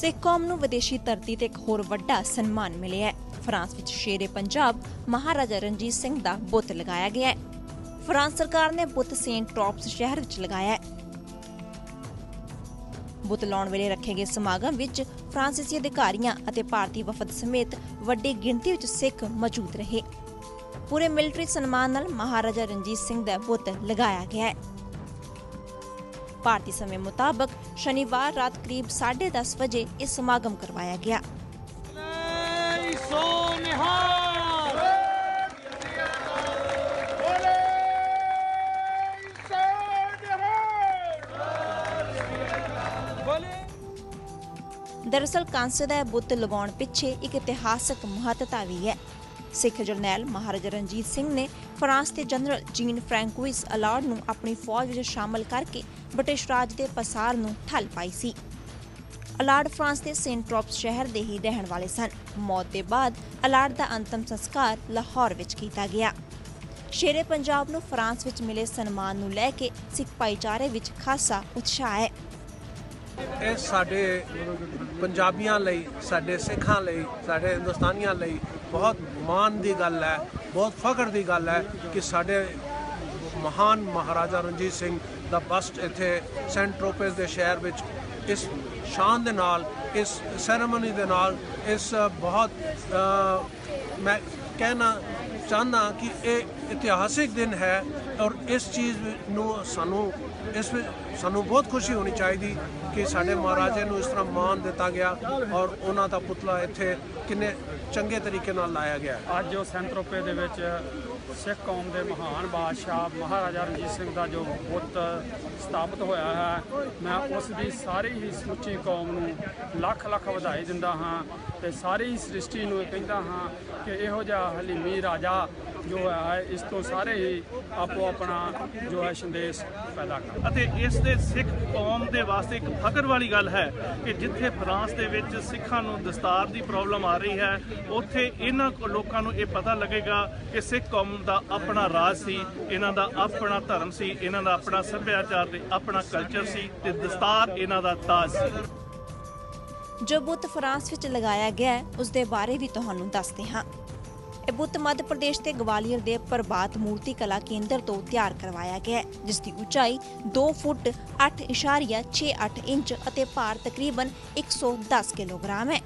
ਸਿੱਖ ਕੌਮ ਨੂੰ ਵਿਦੇਸ਼ੀ ਧਰਤੀ ਤੇ ਇੱਕ ਹੋਰ ਵੱਡਾ ਸਨਮਾਨ ਮਿਲਿਆ ਹੈ। ਫਰਾਂਸ ਵਿੱਚ ਸ਼ੇਰੇ ਪੰਜਾਬ ਮਹਾਰਾਜਾ ਰਣਜੀਤ ਸਿੰਘ ਦਾ ਬੁੱਤ ਲਗਾਇਆ ਗਿਆ ਹੈ। ਫਰਾਂਸ ਸਰਕਾਰ ਨੇ ਬੁੱਤ ਸੇਂਟ ਟ੍ਰੋਪਸ ਸ਼ਹਿਰ ਵਿੱਚ ਲਗਾਇਆ ਹੈ। ਬੁੱਤ ਲਾਉਣ ਵੇਲੇ ਰੱਖੇ ਗਏ ਸਮਾਗਮ ਵਿੱਚ ਫਰਾਂਸੀਸੀ ਅਧਿਕਾਰੀਆਂ ਅਤੇ ਭਾਰਤੀ ਵਫਦ ਸਮੇਤ ਵੱਡੀ ਗਿਣਤੀ ਵਿੱਚ ਸਿੱਖ ਮੌਜੂਦ ਰਹੇ। ਪੂਰੇ ਮਿਲਟਰੀ ਸਨਮਾਨ ਨਾਲ ਮਹਾਰਾਜਾ ਰਣਜੀਤ ਸਿੰਘ ਦਾ ਬੁੱਤ ਲਗਾਇਆ ਗਿਆ ਹੈ। ਭਾਰਤੀ ਸਮੇਂ ਮੁਤਾਬਕ ਸ਼ਨੀਵਾਰ ਰਾਤ ਕਰੀਬ 10:30 ਵਜੇ ਇਹ ਸਮਾਗਮ ਕਰਵਾਇਆ ਗਿਆ। ਦਰਅਸਲ ਕਾਂਸੇ ਦਾ ਬੁੱਤ ਲਗਾਉਣ ਪਿੱਛੇ ਇੱਕ ਇਤਿਹਾਸਕ ਮਹੱਤਤਾ ਵੀ ਹੈ। ਸਿੱਖ ਜਰਨੈਲ ਮਹਾਰਾਜਾ ਰਣਜੀਤ ਸਿੰਘ ਨੇ ਫਰਾਂਸ ਦੇ ਜਨਰਲ ਜੀਨ ਫ੍ਰੈਂਕੋਇਸ ਅਲਾਰਡ ਨੂੰ ਆਪਣੀ ਫੌਜ ਵਿੱਚ ਸ਼ਾਮਲ ਕਰਕੇ ਬ੍ਰਿਟਿਸ਼ ਰਾਜ ਦੇ ਪਸਾਰ ਨੂੰ ਠੱਲ ਪਾਈ ਸੀ। ਅਲਾਰਡ ਫਰਾਂਸ ਦੇ ਸੇਂਟ ਟ੍ਰੋਪਸ ਸ਼ਹਿਰ ਦੇ ਹੀ ਰਹਿਣ ਵਾਲੇ ਸਨ। ਮੌਤ ਦੇ ਬਾਅਦ ਅਲਾਰਡ ਦਾ ਅੰਤਮ ਸੰਸਕਾਰ ਲਾਹੌਰ ਵਿੱਚ ਕੀਤਾ ਗਿਆ। ਸ਼ੇਰੇ ਪੰਜਾਬ ਨੂੰ ਫਰਾਂਸ ਵਿੱਚ ਮਿਲੇ ਸਨਮਾਨ ਨੂੰ ਲੈ ਕੇ ਸਿੱਖ ਭਾਈਚਾਰੇ ਵਿੱਚ ਖਾਸਾ ਉਤਸ਼ਾਹ ਹੈ। ਇਹ ਸਾਡੇ ਪੰਜਾਬੀਆਂ ਲਈ, ਸਾਡੇ ਸਿੱਖਾਂ ਲਈ, ਸਾਡੇ ਹਿੰਦੁਸਤਾਨੀਆਂ ਲਈ ਬਹੁਤ ਮਾਣ ਦੀ ਗੱਲ ਹੈ, ਬਹੁਤ ਫਖਰ ਦੀ ਗੱਲ ਹੈ ਕਿ ਸਾਡੇ ਮਹਾਨ ਮਹਾਰਾਜਾ ਰਣਜੀਤ ਸਿੰਘ ਦਾ ਬਸਟ ਇੱਥੇ ਸੈਂਟ ਟ੍ਰੋਪੇਸ ਦੇ ਸ਼ਹਿਰ ਵਿੱਚ ਇਸ ਸ਼ਾਨ ਦੇ ਨਾਲ, ਇਸ ਸੈਰੇਮਨੀ ਦੇ ਨਾਲ, ਇਸ ਬਹੁਤ ਮੈਂ ਕਹਿਣਾ ਚਾਹੁੰਦਾ ਕਿ ਇਹ ਇਤਿਹਾਸਿਕ ਦਿਨ ਹੈ ਔਰ ਇਸ ਚੀਜ਼ ਨੂੰ ਸਾਨੂੰ, ਇਸ ਸਾਨੂੰ ਬਹੁਤ ਖੁਸ਼ੀ ਹੋਣੀ ਚਾਹੀਦੀ ਕਿ ਸਾਡੇ ਮਹਾਰਾਜੇ ਨੂੰ ਇਸ ਤਰ੍ਹਾਂ ਮਾਣ ਦਿੱਤਾ ਗਿਆ ਔਰ ਉਹਨਾਂ ਦਾ ਪੁਤਲਾ ਇੱਥੇ ਕਿੰਨੇ ਚੰਗੇ ਤਰੀਕੇ ਨਾਲ ਲਾਇਆ ਗਿਆ ਅੱਜ ਜੋ ਸੈਂਟਰੋਪੇ ਦੇ ਵਿੱਚ ਸਿੱਖ ਕੌਮ ਦੇ ਮਹਾਨ ਬਾਦਸ਼ਾਹ ਮਹਾਰਾਜਾ ਰਣਜੀਤ ਸਿੰਘ ਦਾ ਜੋ ਬੁੱਤ ਸਥਾਪਿਤ ਹੋਇਆ ਹੈ, ਮੈਂ ਉਸ ਦੀ ਸਾਰੀ ਹੀ ਸਮੁੱਚੀ ਕੌਮ ਨੂੰ ਲੱਖ ਲੱਖ ਵਧਾਈ ਦਿੰਦਾ ਹਾਂ। ਤੇ ਸਾਰੀ ਸ੍ਰਿਸ਼ਟੀ ਨੂੰ ਇਹ ਕਹਿੰਦਾ ਹਾਂ ਕਿ ਇਹੋ ਜਿਹਾ ਹਲੀਮੀ ਰਾਜਾ ਜੋ ਹੈ, ਇਸ ਤੋਂ ਸਾਰੇ ਹੀ ਆਪੋ ਆਪਣਾ ਜੋ ਹੈ, ਸੰਦੇਸ਼ ਪੈਦਾ ਕਰ ਅਤੇ ਇਸ ਦੇ ਸਿੱਖ ਕੌਮ ਦੇ ਵਾਸਤੇ ਇੱਕ ਫਖਰ ਵਾਲੀ ਗੱਲ ਹੈ ਕਿ ਜਿੱਥੇ ਫਰਾਂਸ ਦੇ ਵਿੱਚ ਸਿੱਖਾਂ ਨੂੰ ਦਸਤਾਰ ਦੀ ਪ੍ਰੋਬਲਮ ਆ ਰਹੀ ਹੈ, ਉੱਥੇ ਇਹਨਾਂ ਲੋਕਾਂ ਨੂੰ ਇਹ ਪਤਾ ਲੱਗੇਗਾ ਕਿ ਸਿੱਖ ਕੌਮ ਦਾ ਆਪਣਾ ਰਾਜ ਸੀ, ਇਹਨਾਂ ਦਾ ਆਪਣਾ ਧਰਮ ਸੀ, ਇਹਨਾਂ ਦਾ ਆਪਣਾ ਸੱਭਿਆਚਾਰ ਤੇ ਆਪਣਾ ਕਲਚਰ ਸੀ ਤੇ ਦਸਤਾਰ ਇਹਨਾਂ ਦਾ ਤਾਜ ਸੀ। ਜੋ ਬੁੱਤ ਫਰਾਂਸ ਵਿੱਚ ਲਗਾਇਆ ਗਿਆ ਹੈ ਉਸ ਦੇ ਬਾਰੇ ਵੀ ਤੁਹਾਨੂੰ ਦੱਸਦੇ ਹਾਂ। ਇਹ ਬੁੱਤ ਮੱਧ ਪ੍ਰਦੇਸ਼ ਦੇ ਗਵਾਲੀਅਰ ਦੇ ਪ੍ਰਭਾਤ ਮੂਰਤੀ ਕਲਾ ਕੇਂਦਰ ਤੋਂ ਤਿਆਰ ਕਰਵਾਇਆ ਗਿਆ ਹੈ ਜਿਸ ਦੀ ਉਚਾਈ 2 ਫੁੱਟ 8.68 ਇੰਚ ਅਤੇ ਭਾਰ ਤਕਰੀਬਨ 110 ਕਿਲੋਗ੍ਰਾਮ ਹੈ।